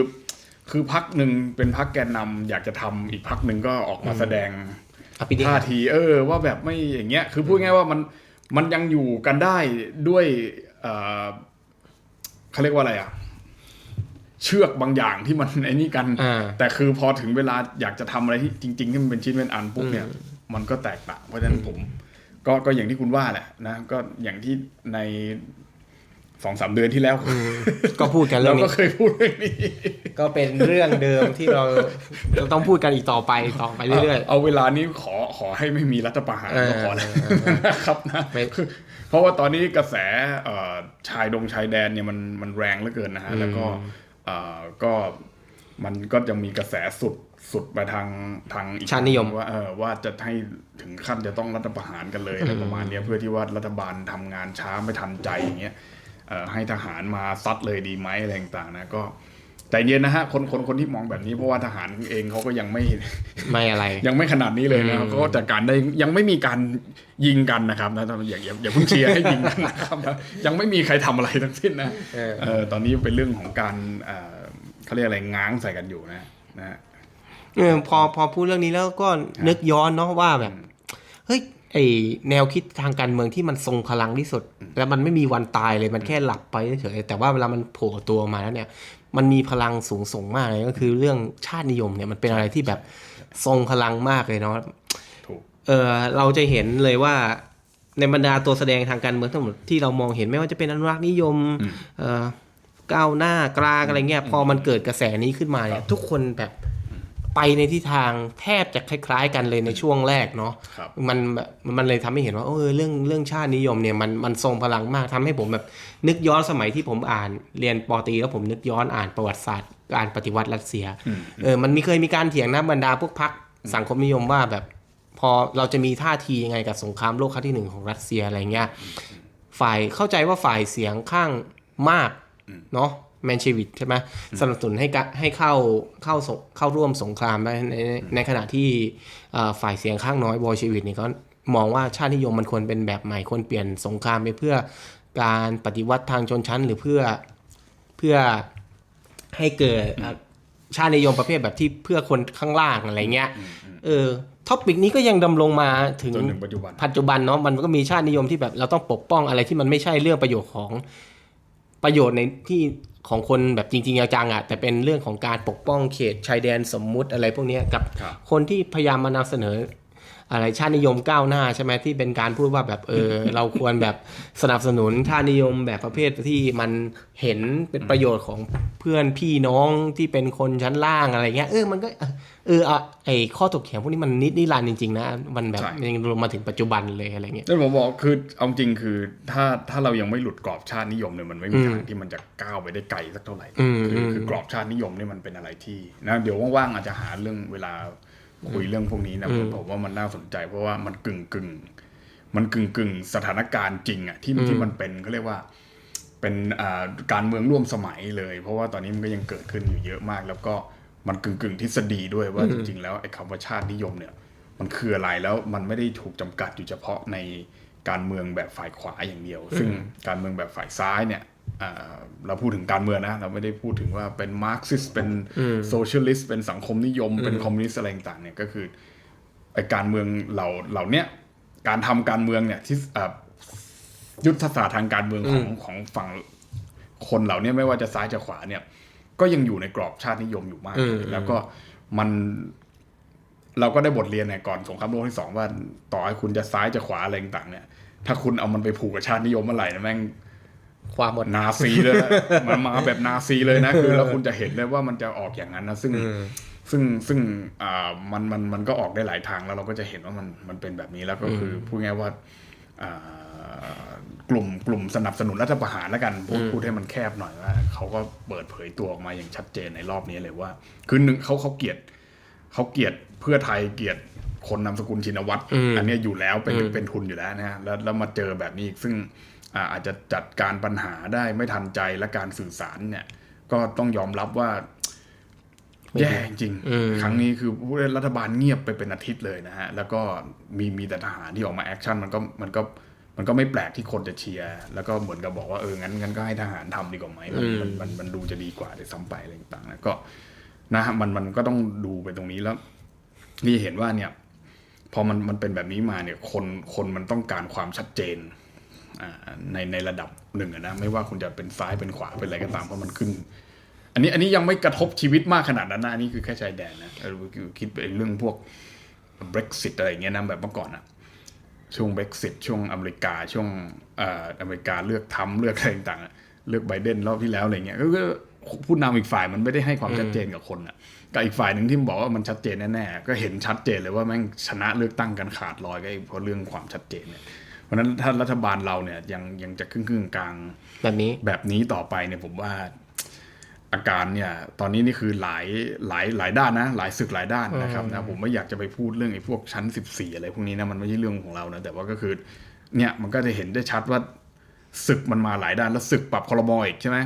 [SPEAKER 1] คือพักหนึ่งเป็นพักแกนนำอยากจะทำอีกพักหนึ่งก็ออกมาแสดง
[SPEAKER 2] อภินิ
[SPEAKER 1] ท่า
[SPEAKER 2] หาร
[SPEAKER 1] ทีเออ ว่าแบบไม่อย่างเงี้ย คือพูดง่ายๆว่ามันมันยังอยู่กันได้ด้วยเอ่อเขาเรียกว่าอะไรอะ เชือกบางอย่างที่มันไอ้นี่กัน
[SPEAKER 2] อ่า
[SPEAKER 1] แต่คือพอถึงเวลาอยากจะทำอะไรที่จริงๆที่มันเป็นชิ้นเป็นอันปุ๊บเนี่ย มันก็แตกต่าง เพราะฉะนั้นผม ก็ก็อย่างที่คุณว่าแหละนะ ก็อย่างที่ในสองสามเดือนที่แล้ว
[SPEAKER 2] ก็พูดกันเรื่
[SPEAKER 1] เรา
[SPEAKER 2] อง
[SPEAKER 1] ก็
[SPEAKER 2] นี้
[SPEAKER 1] เคยพูดเรื่องนี้
[SPEAKER 2] ก็เป็นเรื่องเดิมที่เราเราต้องพูดกันอีกต่อไปต่อไปเรื่อย
[SPEAKER 1] เอาเวลานี้ขอขอให้ไม่มีรัฐประหาร
[SPEAKER 2] เออ
[SPEAKER 1] ก็พอแล้ว
[SPEAKER 2] เออเออ
[SPEAKER 1] นะครับนะ
[SPEAKER 2] ไม่
[SPEAKER 1] คือเพราะว่าตอนนี้กระแสเอ่อชายดงชายแดนเนี่ยมันมันแรงเหลือเกินนะฮะแล้วก็เอ่อ ก็มันก็จะมีกระแสสุดสุดไปทางทางอีก
[SPEAKER 2] ชาตินิยม
[SPEAKER 1] ว่าเออว่าจะให้ถึงขั้นจะต้องรัฐประหารกันเลยอะไรประมาณเนี้ยเพื่อที่ว่ารัฐบาลทำงานช้าไม่ทันใจอย่างเงี้ยเอ่อให้ทหารมาซัดเลยดีไหมอะไรต่างๆนะก็ ใจเย็นนะฮะคนคนคนที่มองแบบนี้เพราะว่าทหารเองเขาก็ยังไม่
[SPEAKER 2] ๆไม่อะไร
[SPEAKER 1] ยังไม่ขนาดนี้เลยนะ
[SPEAKER 2] อืม
[SPEAKER 1] ก็จัดการได้ยังไม่มีการยิงกันนะครับนะอย่าอย่าอย่าเพิ่งเชียร์ให้ยิงกันนะครับนะยังไม่มีใครทำอะไรทั้งสิ้นนะ
[SPEAKER 2] เออ
[SPEAKER 1] เออตอนนี้เป็นเรื่องของการเอ่อเขาเรียกอะไรง้างใส่กันอยู่นะนะ
[SPEAKER 2] เออพอพอพูดเรื่องนี้แล้วก็นึกย้อนเนาะว่าแบบเฮ้ยไอแนวคิดทางการเมืองที่มันทรงพลังที่สุด แล้วมันไม่มีวันตายเลยมันแค่หลับไปเฉยๆแต่ว่าเวลามันโผล่ตัวมาแล้วเนี่ย มันมีพลังสูงส่งมากเลยก็คือเรื่องชาตินิยมเนี่ยมันเป็นอะไรที่แบบทรงพลังมากเลยเนาะ
[SPEAKER 1] ถูก
[SPEAKER 2] เออเราจะเห็นเลยว่าในบรรดาตัวแสดงทางการเมืองทั้งหมดที่เรามองเห็นไม่ว่าจะเป็นอนุรักษ์นิยม
[SPEAKER 1] อืม
[SPEAKER 2] เออก้าวหน้ากลางอะไรเงี้ยพอมันเกิดกระแสนี้ขึ้นมาเนี่ยทุกคนแบบ ไปในทิศทางแทบจะคล้าย ๆ กันเลยในช่วงแรกเนาะ
[SPEAKER 1] ครับ
[SPEAKER 2] มันแบบมันเลยทำให้เห็นว่าเออเรื่องเรื่องชาตินิยมเนี่ยมันมันทรงพลังมากทำให้ผมแบบนึกย้อนสมัยที่ผมอ่านเรียนปอตรีแล้วผมนึกย้อนอ่านประวัติศาสตร์การปฏิวัติรัสเซีย
[SPEAKER 1] อืม
[SPEAKER 2] เออมันมีเคยมีการเถียงนะบรรดาพวกพักสังคมนิยมว่าแบบพอเราจะมีท่าทียังไงกับสงครามโลกครั้งที่หนึ่งของรัสเซียอะไรเงี้ยฝ่ายเข้าใจว่าฝ่ายเสียงข้างมากเนาะ แมนเชวิกใช่ไหมสนับสนุนให้กะให้เข้าเข้าสงเข้าร่วมสงครามในในในขณะที่เอ่อฝ่ายเสียงข้างน้อยบอยเชวิกนี่ก็มองว่าชาตินิยมมันควรเป็นแบบใหม่ควรเปลี่ยนสงครามไปเพื่อการปฏิวัติทางชนชั้น หรือเพื่อเพื่อให้เกิดอะชาตินิยมประเภทแบบที่เพื่อคนข้างล่างอะไรเงี้ยเออท็อปิกนี้ก็ยังดำรงมาถึง
[SPEAKER 1] จนถึงปัจจุบัน
[SPEAKER 2] ปัจจุบันเนาะมันก็มีชาตินิยมที่แบบเราต้องปกป้องอะไรที่มันไม่ใช่เรื่องประโยชน์ของประโยชน์ในที่ ของคนแบบจริงๆจังๆอะแต่เป็นเรื่องของการปกป้องเขตชายแดนสมมุติอะไรพวกเนี้ยกับ
[SPEAKER 1] ครับ
[SPEAKER 2] คนที่พยายามมานำเสนอ อะไรชาตินิยมก้าวหน้าใช่ไหมที่เป็นการพูดว่าแบบเออเราควรแบบสนับสนุนชาตินิยมแบบประเภทที่มันเห็นเป็นประโยชน์ของเพื่อนพี่น้องที่เป็นคนชั้นล่างอะไรเงี้ยเออมันก็เอออะไอข้อถกเถียงพวกนี้มันนิดนิรันดิจริงๆนะมันแบบยังรวมมาถึงปัจจุบันเลยอะไรเงี้ย
[SPEAKER 1] นั่นผมบอกคือเอาจริงคือถ้าถ้าเรายังไม่หลุดกรอบชาตินิยมเนี่ยมันไม่มีทางที่มันจะก้าวไปได้ไกลสักเท่าไหร่คือกรอบชาตินิยมเนี่ยมันเป็นอะไรที่นะเดี๋ยวว่างๆอาจจะหาเรื่องเวลา คุยเรื่องพวกนี้นะผมผมว่ามันน่าสนใจ เพราะว่ามันกึ่งกึ่งมันกึ่งกึ่งสถานการณ์จริงอะที่ที่มันเป็นเขาเรียกว่า เป็นอ่าการเมืองร่วมสมัยเลย เพราะว่าตอนนี้มันก็ยังเกิดขึ้นอยู่เยอะมาก แล้วก็มันกึ่งกึ่งทฤษฎีด้วยว่าจริงๆแล้วไอ้คำว่าชาตินิยมเนี่ย มันคืออะไรแล้วมันไม่ได้ถูกจำกัดอยู่เฉพาะในการเมืองแบบฝ่ายขวาอย่างเดียว ซึ่งการเมืองแบบฝ่ายซ้ายเนี่ยอ่า เราพูดถึงการเมืองนะ เราไม่ได้พูดถึงว่าเป็นมาร์กซิสเป็นโซเชียลิสต์เป็นสังคมนิยม เป็นคอมมิวนิสต์อะไรต่างๆเนี่ยก็คือไอ้การเมืองเหล่าเหล่าเนี้ยการทำการเมืองเนี่ยที่อ่ายุทธศาสตร์ทางการเมืองของของฝั่งคนเหล่านี้ไม่ว่าจะซ้ายจะขวาเนี่ย ก็ยังอยู่ในกรอบชาตินิยมอยู่มาก
[SPEAKER 2] อืม
[SPEAKER 1] แล้วก็มันเราก็ได้บทเรียนเนี่ยก่อนสงครามโลกที่สองว่าต่อให้คุณจะซ้ายจะขวาอะไรต่างๆเนี่ย ถ้าคุณเอามันไปผูกกับชาตินิยมเมื่อไหร่นะแม่ง
[SPEAKER 2] ความหมด
[SPEAKER 1] นาซีเลยนะมันมาแบบนาซีเลยนะคือแล้วคุณจะเห็นเลยว่ามันจะออกอย่างนั้นนะซึ่งซึ่งซึ่งอ่ามันมันมันก็ออกได้หลายทางแล้วเราก็จะเห็นว่ามันมันเป็นแบบนี้แล้วก็คือพูดง่ายๆว่าอ่ากลุ่มกลุ่มสนับสนุนรัฐประหารแล้วกันพูดพูดให้มันแคบหน่อยว่าเขาก็เปิดเผยตัวออกมาอย่างชัดเจนในรอบนี้เลยว่า คือหนึ่งเขาเขาเกลียดเขาเกลียดเพื่อไทยเกลียดคนนามสกุลชินวัตร
[SPEAKER 2] อืม
[SPEAKER 1] อันเนี้ยอยู่แล้วเป็น
[SPEAKER 2] อืม
[SPEAKER 1] เป็นทุนอยู่แล้วนะฮะแล้วแล้วมาเจอแบบนี้อีกซึ่ง อ่าอาจจะจัดการปัญหาได้ไม่ทันใจและการสื่อสารเนี่ย ก็ต้องยอมรับว่า แย่จริง
[SPEAKER 2] อืม
[SPEAKER 1] ครั้งนี้คือผู้รัฐบาลเงียบไปเป็นอาทิตย์เลยนะฮะ แล้วก็มีมีแต่ทหารที่ออกมาแอคชั่นมันก็มันก็มันก็ไม่แปลกที่คนจะเชียร์แล้วก็เหมือนกับบอกว่าเอองั้นงั้นก็ให้ทหารทำดีกว่าไหมมันมันมันมันดูจะดีกว่าเลยซ้ำไปอะไรต่างๆนะก็นะฮะมันมันก็ต้องดูไปตรงนี้แล้วนี่เห็นว่าเนี่ย พอมันมันเป็นแบบนี้มาเนี่ย คนคนมันต้องการความชัดเจนอ่า ในในระดับหนึ่งนะไม่ว่าคุณจะเป็นซ้ายเป็นขวาเป็นอะไรก็ตามเพราะมันขึ้น อันนี้อันนี้ยังไม่กระทบชีวิตมากขนาดนั้นนะนี่คือแค่ชายแดนนะคิดไปเรื่องพวก Brexit อะไรเงี้ยนะแบบเมื่อก่อนอะช่วง Brexit ช่วงอเมริกาช่วงออเมริกาเลือกทำเลือกอะไรต่างๆเลือกไบเดนรอบที่แล้วอะไรเงี้ยก็ก็ผู้นำอีกฝ่ายมันไม่ได้ให้ความชัดเจนกับคนอะกับอีกฝ่ายหนึ่งที่บอกว่ามันชัดเจนแน่ๆก็เห็นชัดเจนเลยว่าแม่งชนะเลือกตั้งกันขาดลอยก็เพราะเรื่องความชัดเจนเนี่ย เพราะฉะนั้นถ้ารัฐบาลเราเนี่ยยังยังจะครึ่งครึ่งๆกลาง
[SPEAKER 2] แบบนี้
[SPEAKER 1] แบบนี้ต่อไปเนี่ยผมว่าอาการเนี่ยตอนนี้นี่คือหลายหลายหลายด้านนะ หลายศึกหลายด้านนะครับนะผมไม่อยากจะไปพูดเรื่องไอ้พวกชั้น 14 อะไรพวกนี้นะมันไม่ใช่เรื่องของเรานะแต่ว่าก็คือเนี่ยมันก็จะเห็นได้ชัดว่าศึกมันมาหลายด้านแล้วศึกปรับคลมอีกใช่ไหม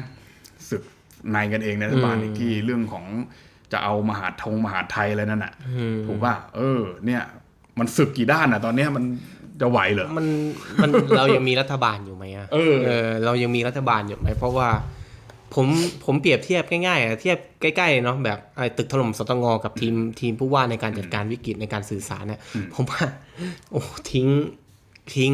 [SPEAKER 1] ศึกในกันเองในรัฐบาลอีกที่เรื่องของจะเอามหาทงมหาไทยอะไรนั่นน่ะถูกป่ะเออ เนี่ย มันศึกกี่ด้านอะ ตอนเนี้ยมัน จะไหวเหรอ
[SPEAKER 2] มันมันเรายังมีรัฐบาลอยู่ไหมอะ
[SPEAKER 1] เออ
[SPEAKER 2] เรายังมีรัฐบาลอยู่ไหมเพราะว่า ผมผมเปรียบเทียบง่ายๆอะเทียบใกล้ๆเนาะแบบไอ้ตึกถล่มสตงกับทีมทีมผู้ว่าในการจัดการวิกฤตในการสื่อสารเนี่ยผมว่าโอ้ทิ้ง ทิ้ง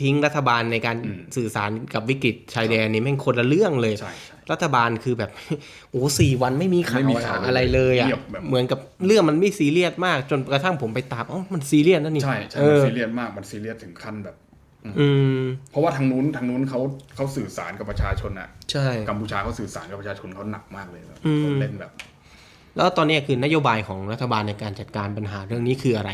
[SPEAKER 2] ทิ้งรัฐบาลในการสื่อสารกับวิกฤตชายแดนนี่แม่งคนละเรื่องเลย
[SPEAKER 1] ใช่ใช่
[SPEAKER 2] รัฐบาลคือแบบโอ้สี่วันไม่มีข่า
[SPEAKER 1] ไม่
[SPEAKER 2] ว
[SPEAKER 1] มีข่าว
[SPEAKER 2] อะไรเลยอะ
[SPEAKER 1] เงียบแบบ
[SPEAKER 2] เหมือนกับเรื่องมันไม่ซีเรียสมากจนกระทั่งผมไปตามอ๋อมันซีเรียสนั่นนี่
[SPEAKER 1] ใช่ใช่
[SPEAKER 2] เอ
[SPEAKER 1] มัน
[SPEAKER 2] อ
[SPEAKER 1] ซีเรียสมากมันซีเรียสถึงขั้นแบบ
[SPEAKER 2] อืม
[SPEAKER 1] เพราะว่าทางนู้นทางนู้นเขาเขาสื่อสารกับประชาชนอะ
[SPEAKER 2] ใช่
[SPEAKER 1] กัมพูชาเขาสื่อสารกับประชาชนเขาหนักมากเลยแบบ
[SPEAKER 2] อืม
[SPEAKER 1] เขาเล่นแบบ
[SPEAKER 2] แล้วตอนนี้คือนโยบายของรัฐบาลในการจัดการปัญหาเรื่องนี้คืออะไร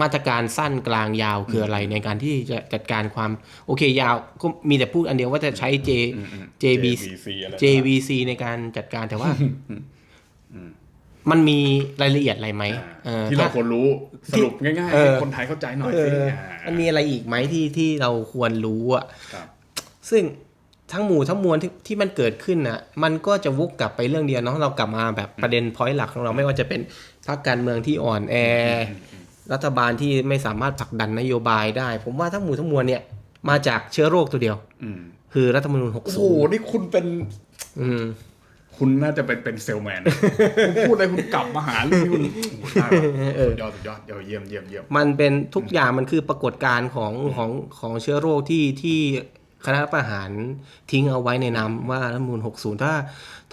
[SPEAKER 2] มาตรการสั้นกลางยาวคืออะไรในการที่จะจัดการความโอเคยาวก็มีแต่พูดอันเดียวว่าจะใช้ J JBC
[SPEAKER 1] JVC อะไร
[SPEAKER 2] JVC ในการจัดการแต่ว่ามันมีรายละเอียดอะไรไหม
[SPEAKER 1] อ่า
[SPEAKER 2] เออ
[SPEAKER 1] ที่เรา
[SPEAKER 2] ถ้า
[SPEAKER 1] ควรรู้สรุปง่ายๆ
[SPEAKER 2] เออ
[SPEAKER 1] ให้คนไทยเข้าใจหน่อย
[SPEAKER 2] เอ
[SPEAKER 1] สิ
[SPEAKER 2] อมันมีอะไรอีกไหมที่ที่เราควรรู้อะ
[SPEAKER 1] ครับ
[SPEAKER 2] ซึ่งทั้งหมู่ทั้งมวลที่ที่มันเกิดขึ้นน่ะมันก็จะวกกลับไปเรื่องเดียวเนาะเรากลับมาแบบประเด็นพอยต์หลักของเราไม่ว่าจะเป็นพรรคการเมืองที่อ่อนแอ รัฐบาลที่ไม่สามารถผลักดันนโยบายได้ ผมว่าทั้งหมู่ทั้งมวลเนี่ยมาจากเชื้อโรคตัวเดียว
[SPEAKER 1] อืม
[SPEAKER 2] คือรัฐธรรมนูญ
[SPEAKER 1] โอ้โห
[SPEAKER 2] 60
[SPEAKER 1] นี่คุณเป็น
[SPEAKER 2] อืม
[SPEAKER 1] คุณน่าจะเป็นเป็นเซลแมนคุณพูดอะไรคุณกลับมาหาเรื่องที่คุณโอ้โหได้ว่ะสุดยอดสุดยอดเดี๋ยวเยี่ยมเยี่ยมเยี่ยม
[SPEAKER 2] มันเป็นทุกอย่างมันคือปรากฏการณ์ของของของเชื้อโรคที่ที่คณะรัฐประหารทิ้งเอาไว้ในนามว่ารัฐธรรมนูล60 ถ้า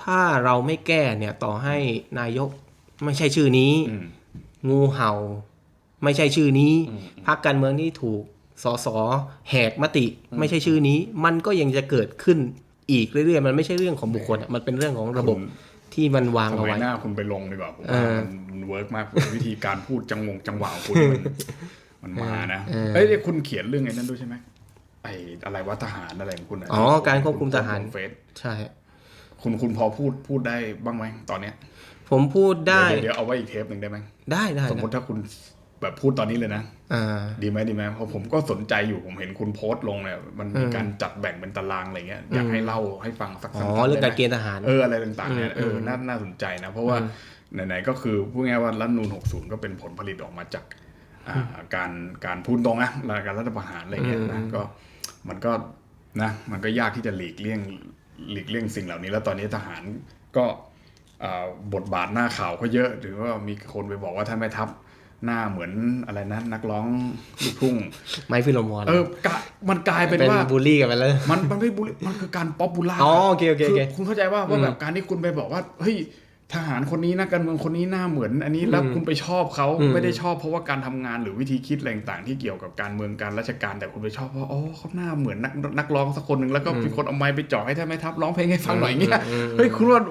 [SPEAKER 2] ถ้าเราไม่แก้เนี่ยต่อให้นายกไม่ใช่ชื่อนี้
[SPEAKER 1] อืม
[SPEAKER 2] งูเห่า ไม่ใช่ชื่อนี้
[SPEAKER 1] อืม
[SPEAKER 2] พรรคการเมืองที่ถูกสสแหกมติ ไม่ใช่ชื่อนี้ มันก็ยังจะเกิดขึ้นอีกเรื่อยๆ มันไม่ใช่เรื่องของบุคคลอะมันเป็นเรื่องของระบบ
[SPEAKER 1] คุณ
[SPEAKER 2] ที่มันวาง
[SPEAKER 1] ส
[SPEAKER 2] เอา
[SPEAKER 1] มัย
[SPEAKER 2] ไว้
[SPEAKER 1] หน้าคุณไปลงดีกว่าผม
[SPEAKER 2] เอ
[SPEAKER 1] ว่า
[SPEAKER 2] อ
[SPEAKER 1] มันมันเวิร์กมากวิธีการพูดจังงงจังหวะของคุณมันมันมานะ
[SPEAKER 2] เออ
[SPEAKER 1] เอ้ยเดี๋ยวคุณเขียนเรื่องไอ้นั่นด้วยใช่ไหมไอ้อะไรว่าทหารอะไรของคุณะ
[SPEAKER 2] อ๋อการควบคุมทหาร
[SPEAKER 1] ณโพสต์ลงเฟซ
[SPEAKER 2] ใช่
[SPEAKER 1] คุณคุณพอพูดพูดได้บ้างไหมตอนเนี้ย
[SPEAKER 2] ผมพูดได้
[SPEAKER 1] เยวเดี๋ยวเอาไว้อีกเทปหนึ่งได้ไหม
[SPEAKER 2] ได้ได้
[SPEAKER 1] สมมติถ้าคุณ แบบพูดตอนนี้เลยนะ
[SPEAKER 2] อ่า
[SPEAKER 1] ดีไหมดีไหมเพราะผมก็สนใจอยู่ผมเห็นคุณโพสต์ลงเนี่ยมันมี
[SPEAKER 2] อืม
[SPEAKER 1] การจัดแบ่งเป็นตารางอะไรเงี้ยอยากให้เล่าให้ฟังสัก
[SPEAKER 2] อ๋
[SPEAKER 1] สั้
[SPEAKER 2] อน
[SPEAKER 1] ๆ
[SPEAKER 2] เรื่อง
[SPEAKER 1] ได้
[SPEAKER 2] การ
[SPEAKER 1] ไหม
[SPEAKER 2] เกณฑ์ทหาร
[SPEAKER 1] เอออะไรต่างๆเนี่ยเออ
[SPEAKER 2] อืม
[SPEAKER 1] น่าน่าสนใจนะ เพราะว่า
[SPEAKER 2] อืม
[SPEAKER 1] ไหนๆก็คือพูดง่ายๆว่ารัฐธรรมนูน60 ก็เป็นผลผลิตออกมาจากอ่าการการพูดตรงนะการรัฐประหารอะไรเงี้ยนะก็มันก็นะมันก็ยากที่จะหลีกเลี่ยงหลีกเลี่ยงสิ่งเหล่านี้ แล้วตอนนี้ทหารก็อ่าบทบาทหน้าข่าวก็เยอะหรือว่ามีคนไปบอกว่าท่านแม่ทัพ หน้าเหมือนอะไรนะนักร้องลูกทุ่ง
[SPEAKER 2] ไม้ฟิโลมอน
[SPEAKER 1] เออกลายมันกลายเป็น
[SPEAKER 2] เป็น
[SPEAKER 1] ว่า
[SPEAKER 2] บูลลี่กันไปแล้ว
[SPEAKER 1] มันมันไม่บุลมันคือการป๊อปปูล่า
[SPEAKER 2] อ๋อโอเคโอเคโอเค
[SPEAKER 1] คุณเข้าใจว่าว่าแบบการที่คุณไปบอกว่าเฮ้ยทหารคนนี้นักการเมืองคนนี้หน้าเหมือน อันนี้แล้วคุณไปชอบเขา
[SPEAKER 2] อืม
[SPEAKER 1] ไม่ได้ชอบเพราะว่าการทำงานหรือวิธีคิดอะไรต่างๆที่เกี่ยวกับการเมืองการราชการแต่คุณไปชอบเพราะอ๋อเขาหน้าเหมือนนักนักร้องสักคนหนึ่งแล้วก็มีคนเอาไม้ไปจ่อให้ท่านแม่ทัพร้องเพลงให้ฟังหน่อยอย่างเงี้ยเฮ้ยคุณว่า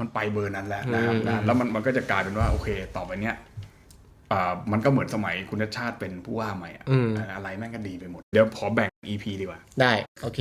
[SPEAKER 1] มันไปเบอร์นั้นแล้วนะครับนะแล้วมันมันก็จะกลายเป็นว่าโอเค ต่อไปเนี้ยอ่า มันก็เหมือนสมัยคุณชาติเป็นผู้ว่าใหม่อะ
[SPEAKER 2] อืม
[SPEAKER 1] อะไรแม่งก็ดีไปหมด เดี๋ยวขอแบ่ง EP ดีกว่า
[SPEAKER 2] ได้ โอเค